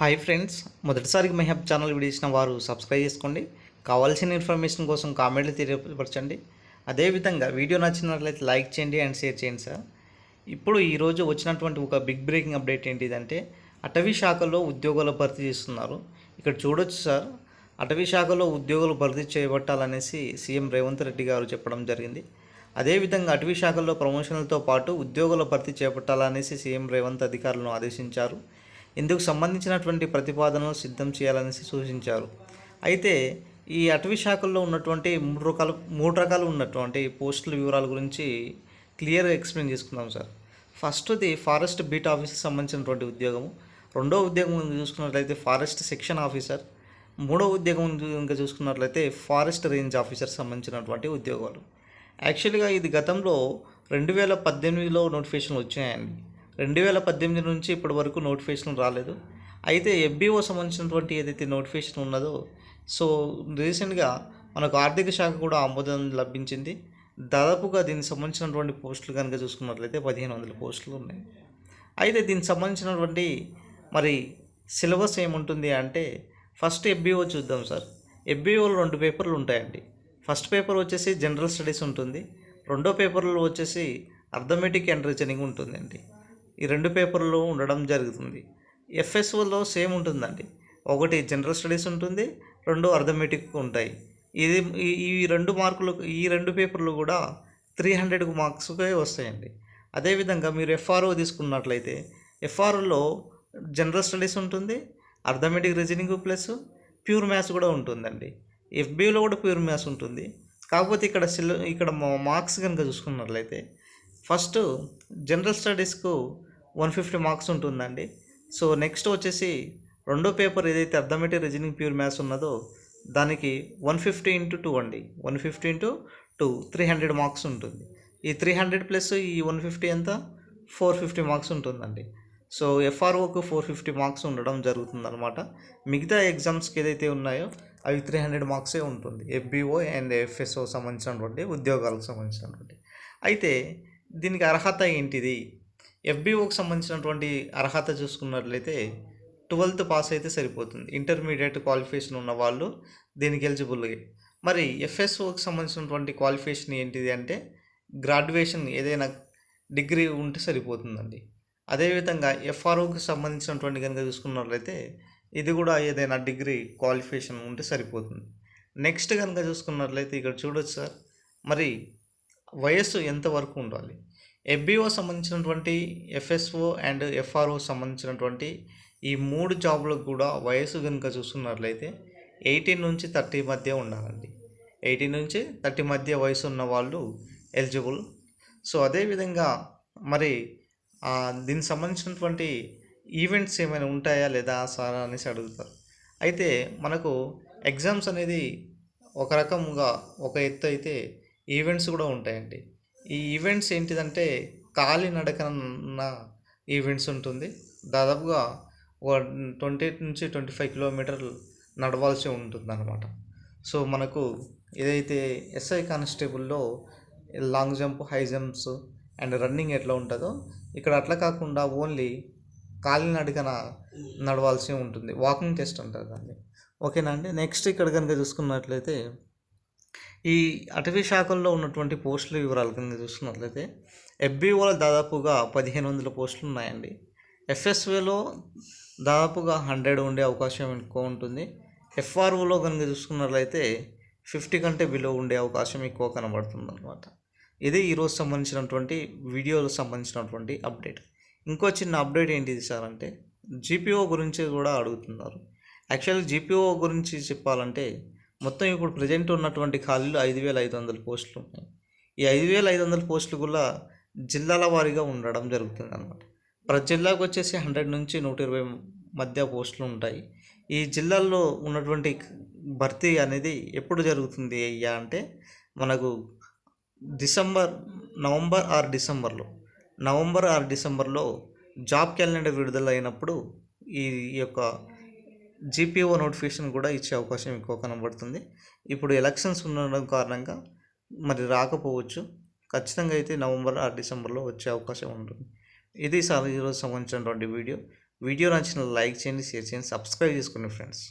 Hi friends మొదటిసారికి మెహబ్ channel video ఇచ్చిన వారు సబ్స్క్రైబ్ చేసుకోండి. కావాల్సిన ఇన్ఫర్మేషన్ కోసం కామెంట్లు తెలియపరచండి. అదేవిధంగా వీడియో నచ్చినట్లయితే లైక్ చేయండి అండ్ షేర్ చేయండి సార్. ఇప్పుడు ఈరోజు వచ్చినటువంటి ఒక బిగ్ బ్రేకింగ్ అప్డేట్ ఏంటిదంటే అటవీ శాఖలో ఉద్యోగాలు భర్తీ చేస్తున్నారు. ఇక్కడ చూడొచ్చు సార్ అటవీ శాఖలో ఉద్యోగులు భర్తీ చేపట్టాలనేసి సీఎం రేవంత్ రెడ్డి గారు చెప్పడం జరిగింది. అదేవిధంగా అటవీ శాఖలో ప్రమోషన్లతో పాటు ఉద్యోగుల భర్తీ చేపట్టాలనేసి సీఎం రేవంత్ అధికారులను ఆదేశించారు. ఇందుకు సంబంధించినటువంటి ప్రతిపాదనలు సిద్ధం చేయాలనేసి సూచించారు. అయితే ఈ అటవీ శాఖల్లో ఉన్నటువంటి మూడు రకాలు మూడు రకాలు ఉన్నటువంటి పోస్టుల వివరాల గురించి క్లియర్గా ఎక్స్ప్లెయిన్ చేసుకుందాం సార్. ఫస్ట్ది ఫారెస్ట్ బీట్ ఆఫీసర్ సంబంధించినటువంటి ఉద్యోగం. రెండో ఉద్యోగం చూసుకున్నట్లయితే ఫారెస్ట్ సెక్షన్ ఆఫీసర్. మూడో ఉద్యోగం ఇంకా చూసుకున్నట్లయితే ఫారెస్ట్ రేంజ్ ఆఫీసర్ సంబంధించినటువంటి ఉద్యోగాలు. యాక్చువల్గా ఇది గతంలో రెండు వేల పద్దెనిమిదిలో నోటిఫికేషన్లు వచ్చాయండి. రెండు వేల పద్దెనిమిది నుంచి ఇప్పటి వరకు నోటిఫికేషన్ రాలేదు. అయితే ఎఫ్బిఓ సంబంధించినటువంటి ఏదైతే నోటిఫికేషన్ ఉన్నదో సో రీసెంట్గా మనకు ఆర్థిక శాఖ కూడా ఆమోదం లభించింది. దాదాపుగా దీనికి సంబంధించినటువంటి పోస్టులు కనుక చూసుకున్నట్లయితే పదిహేను వందల పోస్టులు ఉన్నాయి. అయితే దీనికి సంబంధించినటువంటి మరి సిలబస్ ఏముంటుంది అంటే ఫస్ట్ ఎఫ్బిఓ చూద్దాం సార్. ఎఫ్బిఓలో రెండు పేపర్లు ఉంటాయండి. ఫస్ట్ పేపర్ వచ్చేసి జనరల్ స్టడీస్ ఉంటుంది. రెండో పేపర్లో వచ్చేసి అర్థమెటిక్ అండ్ రీజనింగ్ ఉంటుందండి. ఈ రెండు పేపర్లు ఉండడం జరుగుతుంది. ఎఫ్ఎస్ఓలో సేమ్ ఉంటుందండి. ఒకటి జనరల్ స్టడీస్ ఉంటుంది రెండు అర్థమెటిక్ ఉంటాయి. ఇది ఈ- రెండు మార్కులు ఈ రెండు పేపర్లు కూడా త్రీ హండ్రెడ్ మార్క్స్కే వస్తాయండి. అదేవిధంగా మీరు ఎఫ్ఆర్ఓ తీసుకున్నట్లయితే ఎఫ్ఆర్ఓలో జనరల్ స్టడీస్ ఉంటుంది arithmetic reasoning plus pure maths కూడా ఉంటుందండి. ఎఫ్బీలో కూడా ప్యూర్ మ్యాథ్స్ ఉంటుంది. కాకపోతే ఇక్కడ సిల్ ఇక్కడ మార్క్స్ కనుక చూసుకున్నట్లయితే ఫస్ట్ జనరల్ స్టడీస్కు వన్ ఫిఫ్టీ మార్క్స్ ఉంటుందండి. సో నెక్స్ట్ వచ్చేసి రెండో పేపర్ ఏదైతే అర్థమెటిక్ రీజనింగ్ ప్యూర్ మ్యాథ్స్ ఉన్నదో దానికి వన్ ఫిఫ్టీ ఇంటూ టూ అండి. One fifty into two three hundred marks ఉంటుంది. ఈ త్రీ హండ్రెడ్ ప్లస్ ఈ వన్ ఫిఫ్టీ ఎంత? ఫోర్ ఫిఫ్టీ మార్క్స్ ఉంటుందండి. సో ఎఫ్ఆర్ఓకు ఫోర్ ఫిఫ్టీ మార్క్స్ ఉండడం జరుగుతుందన్నమాట. మిగతా ఎగ్జామ్స్కి ఏదైతే ఉన్నాయో అవి త్రీ హండ్రెడ్ మార్క్సే ఉంటుంది. ఎఫ్బిఓ అండ్ ఎఫ్ఎస్ఓ సంబంధించినటువంటి ఉద్యోగాలకు సంబంధించినటువంటి. అయితే దీనికి అర్హత ఏంటిది? ఎఫ్బిఓకి సంబంధించినటువంటి అర్హత చూసుకున్నట్లయితే ట్వెల్త్ పాస్ అయితే సరిపోతుంది. ఇంటర్మీడియట్ క్వాలిఫికేషన్ ఉన్న వాళ్ళు దీనికి ఎలిజిబుల్ మరి ఎఫ్ఎస్ఓకి సంబంధించినటువంటి క్వాలిఫికేషన్ ఏంటిది అంటే గ్రాడ్యుయేషన్ ఏదైనా డిగ్రీ ఉంటే సరిపోతుందండి. అదేవిధంగా ఎఫ్ఆర్ఓకి సంబంధించినటువంటి కనుక చూసుకున్నట్లయితే ఇది కూడా ఏదైనా డిగ్రీ క్వాలిఫికేషన్ ఉంటే సరిపోతుంది. నెక్స్ట్ కనుక చూసుకున్నట్లయితే ఇక్కడ చూడొచ్చు సార్. మరి వయస్సు ఎంతవరకు ఉండాలి? ఎఫ్బిఓ సంబంధించినటువంటి ఎఫ్ఎస్ఓ అండ్ ఎఫ్ఆర్ఓ సంబంధించినటువంటి ఈ మూడు జాబులకు కూడా వయసు కనుక చూసుకున్నట్లయితే ఎయిటీన్ నుంచి థర్టీ మధ్య ఉండాలండి. ఎయిటీన్ నుంచి థర్టీ మధ్య వయసు ఉన్న వాళ్ళు ఎలిజిబుల్. సో అదేవిధంగా మరి దీనికి సంబంధించినటువంటి ఈవెంట్స్ ఏమైనా ఉంటాయా లేదా సారా అనేసి అడుగుతారు. అయితే మనకు ఎగ్జామ్స్ అనేది ఒక రకంగా ఒక ఎత్తు అయితే ఈవెంట్స్ కూడా ఉంటాయండి. ఈ ఈవెంట్స్ ఏంటిదంటే కాలినడకన ఈవెంట్స్ ఉంటుంది. దాదాపుగా ఒక ట్వంటీ నుంచి ట్వంటీ ఫైవ్ కిలోమీటర్లు నడవాల్సి ఉంటుంది అనమాట సో మనకు ఏదైతే SI కానిస్టేబుల్లో long jump high jumps and running ఎట్లా ఉంటుందో ఇక్కడ అట్లా కాకుండా ఓన్లీ కాలినడకన నడవాల్సి ఉంటుంది. వాకింగ్ టెస్ట్ అంటారు దాన్ని. ఓకేనా అండి? నెక్స్ట్ ఇక్కడ కనుక చూసుకున్నట్లయితే ఈ అటవీ శాఖల్లో ఉన్నటువంటి పోస్టుల వివరాలు కనుక చూసుకున్నట్లయితే ఎఫ్బిఓలో దాదాపుగా పదిహేను వందల పోస్టులు ఉన్నాయండి. ఎఫ్ఎస్ఏలో దాదాపుగా హండ్రెడ్ ఉండే అవకాశం ఎక్కువ ఉంటుంది. ఎఫ్ఆర్ఓలో కనుక చూసుకున్నట్లయితే ఫిఫ్టీ కంటే బిలో ఉండే అవకాశం ఎక్కువ కనబడుతుంది అనమాట ఇది ఈరోజు సంబంధించినటువంటి వీడియోలకు సంబంధించినటువంటి అప్డేట్. ఇంకో చిన్న అప్డేట్ ఏంటిది సార్ అంటే జీపీఓ గురించి కూడా అడుగుతున్నారు. యాక్చువల్ జీపీఓ గురించి చెప్పాలంటే మొత్తం ఇప్పుడు ప్రజెంట్ ఉన్నటువంటి ఖాళీలు ఐదు వేల ఐదు వందల పోస్టులు ఉన్నాయి. ఈ ఐదు వేల ఐదు వందల పోస్టులు కూడా జిల్లాల వారీగా ఉండడం జరుగుతుంది అనమాట ప్రతి జిల్లాకు వచ్చేసి హండ్రెడ్ నుంచి నూట ఇరవై మధ్య పోస్టులు ఉంటాయి. ఈ జిల్లాల్లో ఉన్నటువంటి భర్తీ అనేది ఎప్పుడు జరుగుతుంది అయ్యా అంటే మనకు డిసెంబర్ నవంబర్ ఆర్ డిసెంబర్లో. నవంబర్ ఆర్ డిసెంబర్లో జాబ్ క్యాలెండర్ విడుదల అయినప్పుడు ఈ యొక్క జీపీఓ నోటిఫికేషన్ కూడా ఇచ్చే అవకాశం ఎక్కువ కనబడుతుంది. ఇప్పుడు ఎలక్షన్స్ ఉండడం కారణంగా మరి రాకపోవచ్చు. ఖచ్చితంగా అయితే నవంబర్ ఆర్ డిసెంబర్లో వచ్చే అవకాశం ఉంటుంది. ఇది సార్ ఈరోజు సంబంధించినటువంటి వీడియో. వీడియో నచ్చిన లైక్ చేయండి షేర్ చేయండి సబ్స్క్రైబ్ చేసుకోండి ఫ్రెండ్స్.